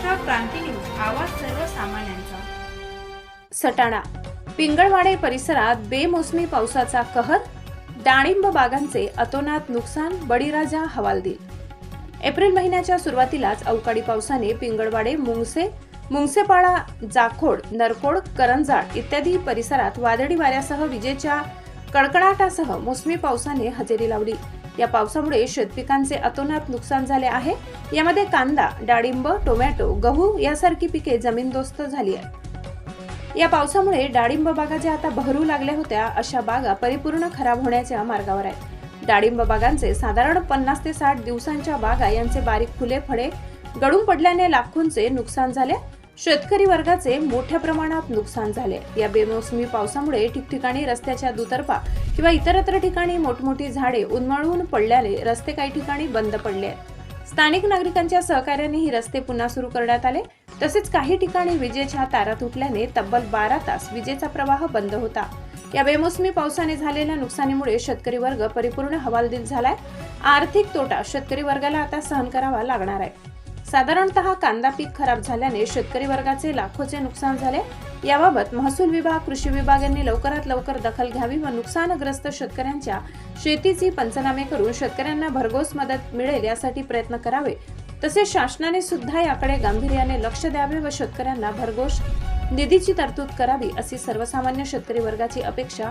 क्रांती news आवाज सर्वसामान्यांचा. सटाणा. पिंगळवाडे परिसरात बेमोसमी पावसाचा कहर डाळिंब बागांचे अतोनात नुकसान बळीराजा हवालदिल. एप्रिल महिन्याच्या सुरुवातीलाच अवकाळी पावसाने पिंगळवाडे मुंगसे मुंगसेपाडा जाखोड नरकोड करंजाळ इत्यादी परिसरात वादळी वाऱ्यासह विजेच्या कडकडाटासह मोसमी पावसाने हजेरी लावली. या पावसामुळे शेतपिकांचे अतोनात नुकसान झाले आहे. यामध्ये कांदा डाळिंब टोमॅटो गहू यासारखी पिके जमीनदोस्त झाली आहे या पावसामुळे डाळिंब बागा ज्या आता बहरू लागल्या होत्या अशा बागा परिपूर्ण खराब होण्याच्या मार्गावर आहेत. डाळिंब बागांचे साधारण पन्नास ते साठ दिवसांच्या बागा यांचे बारीक फुले फळे गळून पडल्याने लाखोंचे नुकसान झाले. शेतकरी वर्गाचे मोठ्या प्रमाणात नुकसान झाले. या बेमोसमी पावसामुळे ठिकठिकाणी रस्त्याच्या दुतर्फा किंवा इतरत्र ठिकाणी मोठमोठी झाडे उन्मळून पडल्याने रस्ते काही ठिकाणी बंद पडले. आहेत स्थानिक नागरिकांच्या सहकार्याने ही रस्ते पुन्हा सुरू करण्यात आले. तसेच काही ठिकाणी विजेच्या तारा तुटल्याने तब्बल बारा तास विजेचा प्रवाह बंद होता. या बेमोसमी पावसाने झालेल्या नुकसानीमुळे शेतकरी वर्ग परिपूर्ण हवालदिल झालाय. आर्थिक तोटा शेतकरी वर्गाला आता सहन करावा लागणार आहे. साधारणतः कांदा पीक खराब झाल्याने शेतकरी वर्गाचे लाखोचे नुकसान झाले. याबाबत महसूल विभाग कृषी विभाग यांनी लवकरात लवकर दखल घ्यावी व नुकसानग्रस्त शेतकऱ्यांच्या शेतीची पंचनामे करून शेतकऱ्यांना भरघोस मदत मिळेल यासाठी प्रयत्न करावे. तसेच शासनाने सुद्धा याकडे गांभीर्याने लक्ष द्यावे व शेतकऱ्यांना भरघोस निधीची तरतूद करावी अशी सर्वसामान्य शेतकरी वर्गाची अपेक्षा